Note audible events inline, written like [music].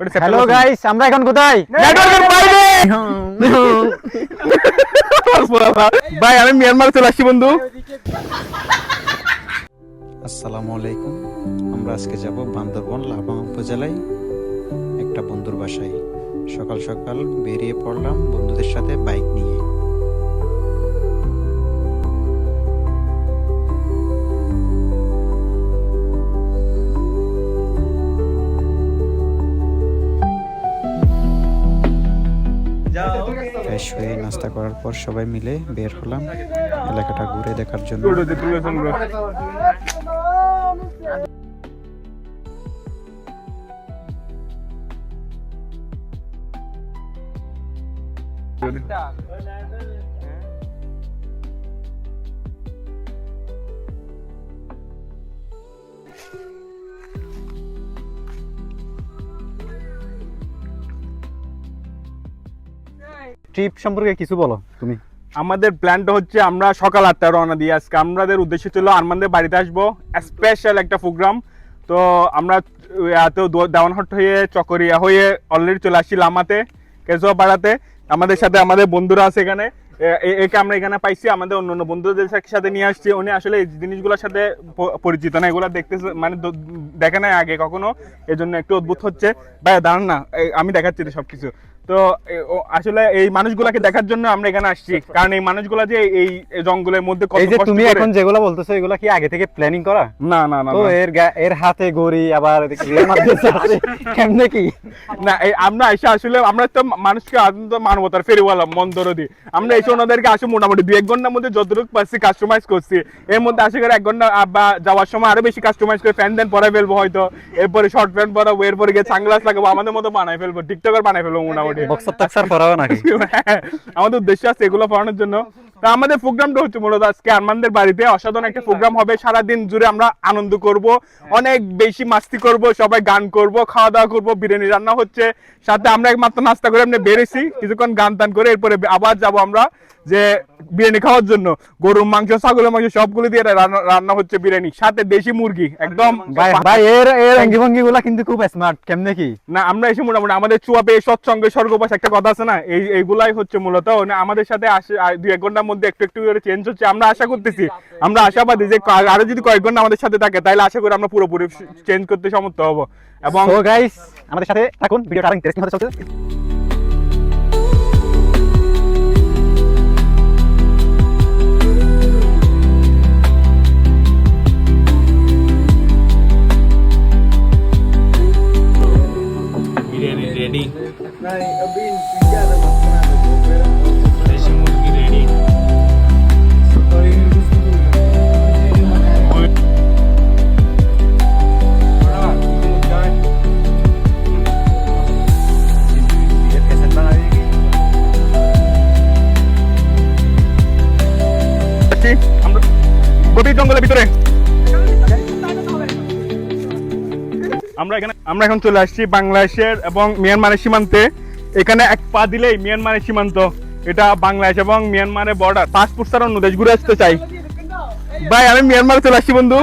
Hello. Guys আমরা এখন কোথায়? নেটওয়ার্কের বাইরে! [laughs] ভাই আমি মিয়ানমার চলে আসছি বন্ধু। আসসালামু আলাইকুম। আমরা আজকে যাব বান্দরবন লাভা উপজেলায় একটা বন্ধুর বাসায়। সকাল সকাল বেরিয়ে পড়লাম বন্ধুদের সাথে বাইক নিয়ে। ফ্রেশ হয়ে নাস্তা করার পর সবাই মিলে বের হলাম এলাকাটা ঘুরে দেখার জন্য। ট্রিপ সম্পর্কে কিছু বলো তুমি। আমাদের প্ল্যানটা হচ্ছে আমরা সকাল আটটা রওনা দিই। আজকে আমাদের উদ্দেশ্য ছিল আরমানদের বাড়িতে আসব। স্পেশাল একটা প্রোগ্রাম তো আমরা এত দেওয়ানহট হয়ে, চকরিয়া হয়ে অলরেডি চলে আসছি লামাতে কেজুয়া পাড়াতে আমাদের সাথে আমাদের বন্ধুরা আছে এখানে। একে আমরা এখানে পাইছি, আমাদের অন্য অন্য বন্ধুদের সাথে- নিয়ে আসছি। উনি আসলে এই জিনিসগুলোর সাথে পরিচিত না, এগুলো দেখতে মানে দেখে নাই আগে কখনো। এজন্য একটু অদ্ভুত হচ্ছে। ভাই দাঁড়ান না আমি দেখাচ্ছি তো সবকিছু। তো আসলে এই মানুষগুলাকে দেখার জন্য আমরা এখানে আসছি। কারণ এই মানুষগুলা যে এই জঙ্গলের মধ্যে এই যে তুমি এখন যেগুলো বলতেছো এগুলো কি আগে থেকে প্ল্যানিং করা? না না না তো এর এর হাতে গড়ি আবার। [laughs] কেমনে কি? না আমরা এসে আসলে আমরা তো মানুষকে আনন্দ মানবতার ফেরিওয়ালা আমরা এসে ওনাদেরকে আসে মোটামুটি দু এক ঘণ্টার মধ্যে যতটুকু পাচ্ছি কাস্টমাইজ করছি। এর মধ্যে আসে করে এক ঘণ্টা বা যাওয়ার সময় আরও বেশি কাস্টমাইজ করে ফ্যান দেন পরে ফেলব হয়তো। এরপরে শর্ট প্যান্ট পরাবো এরপরে গিয়ে সানগ্লাস লাগাবো আমাদের মতো বানাই ফেলব টিকটকার বানাই ফেলব মোটামুটি। বক্সার টাক্সার পরাও নাকি আমাদের উদ্দেশ্য আছে এগুলো পড়ানোর জন্য। তো আমাদের প্রোগ্রামটা হচ্ছে মূলত আজকে আরমানদের বাড়িতে অসাধারণ একটা প্রোগ্রাম হবে। সারা দিন জুড়ে আমরা আনন্দ করব অনেক বেশি মাস্তি করব সবাই গান করব খাওয়া দাওয়া করব বিরিয়ানি রান্না হচ্ছে। সাথে আমরা একমাত্র নাস্তা করে এমনি বেরেছি কিছুক্ষণ গান টান করে এরপরে আবার যাব আমরা যে বিরিয়ানি খাওয়ার জন্য। গরুর মাংস ছাগলের মাংস সবগুলো দিয়ে রান্না হচ্ছে বিরিয়ানি সাথে দেশি মুরগি একদম ভাই এর এর অঙ্গি গুলা কিন্তু খুব স্মার্ট কেমনে কি? না আমরা এসে মোটামুটি আমাদের চুয়া পেয়ে সৎসঙ্গে স্বর্গবাস একটা কথা আছে না এই এইগুলাই হচ্ছে মূলত আমাদের সাথে আসে দুই এক ঘণ্টার মধ্যে একটু একটু করে চেঞ্জ হচ্ছে আমরা আশা করতেছি আমরা আশাবাদী যে আরও যদি কয়েক ঘণ্টা আমাদের সাথে থাকে তাহলে আশা করি আমরা পুরোপুরি চেঞ্জ করতে সমর্থ হব। এবং গাইস আমাদের সাথে থাকুন ভিডিওটা আরও ইন্টারেস্টিং হতে চলছে। গভীর জঙ্গলের ভিতরে আমরা এখানে আমরা এখন চলে আসছি বাংলাদেশের এবং মিয়ানমারের সীমান্তে। এখানে এক পা দিলেই মিয়ানমারের সীমান্ত। এটা বাংলাদেশ এবং মিয়ানমারের বর্ডার পাসপোর্ট ছাড়া অন্য দেশ ঘুরে আসতে চাই ভাই, আমি মিয়ানমারে চলে আসছি, বন্ধু।